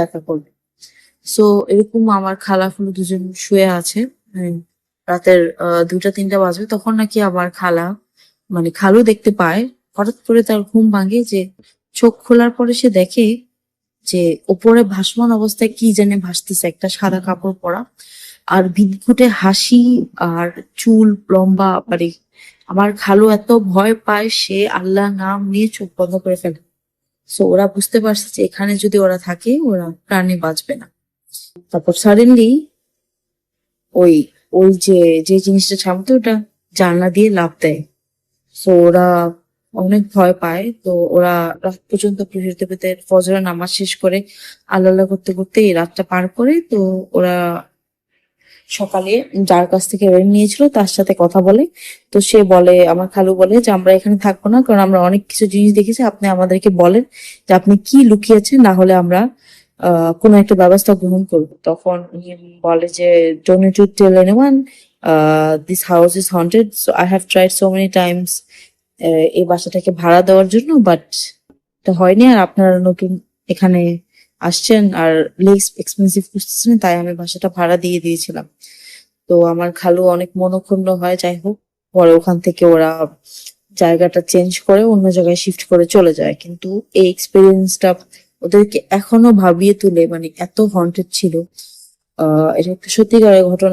দেখা করবে। সো এরকম আমার খালা ফুলো দুজন শুয়ে আছে। মানে রাতের দুটা তিনটা বাজবে, তখন নাকি আমার খালা মানে খালু দেখতে পায়। হঠাৎ করে তার ঘুম ভাঙে যে চোখ খোলার পরে সে দেখে যে ওপরে ভাসমান অবস্থায় কি জানে ভাসতেছে, একটা সাদা কাপড় পরা। আর বিদঘুটে হাসি আর চুল লম্বা মানে আমার খালু এত ভয় পায়, সে আল্লাহ নাম নিয়ে চোখ বন্ধ করে ফেলে। সো ওরা বুঝতে পারছে যে এখানে যদি ওরা থাকে, ওরা প্রাণে বাঁচবে না। তারপর সাডেনলি ওই ওই যে যে জিনিসটা ছামতে ওটা জানলা দিয়ে লাভ দেয়। সো ওরা অনেক ভয় পায়। তো ওরা রাত পর্যন্ত প্রহরী দেবতার ফজরের নামাজ শেষ করে আল্লাহ করতে করতে এই রাতটা পার করে, তো ওরা সকালে যার কাছ থেকে ঋণ নিয়েছিল তার সাথে কথা বলে। তো সে বলে, আমার খালু বলে যে, আমরা এখানে থাকব না, কারণ আমরা অনেক কিছু জিনিস দেখেছি, আপনি আমাদেরকে বলেন যে, আপনি কি লুকিয়েছেন, না হলে আমরা কোনো একটা ব্যবস্থা গ্রহণ করব। তখন বলে যে don't you tell anyone this house is haunted so I have tried so many times এই বাসাটাকে ভাড়া দেওয়ার জন্য বাট হয়নি, আর আপনারা নতুন এখানে আসছেন আর লেস এক্সপেন্সিভ খুঁজতেছেন, তাই আমি বাসাটা ভাড়া দিয়ে দিয়েছিলাম। তো আমার খালু অনেক মনক্ষুণ্ণ হয়, যাই হোক। পরে ওখান থেকে ওরা জায়গাটা চেঞ্জ করে অন্য জায়গায় শিফট করে চলে যায়। কিন্তু এই এক্সপিরিয়েন্সটা ওদেরকে এখনও ভাবিয়ে তুলে মানে এত হন্টেড ছিল। আহ, এটা একটা সত্যিকারের ঘটনা।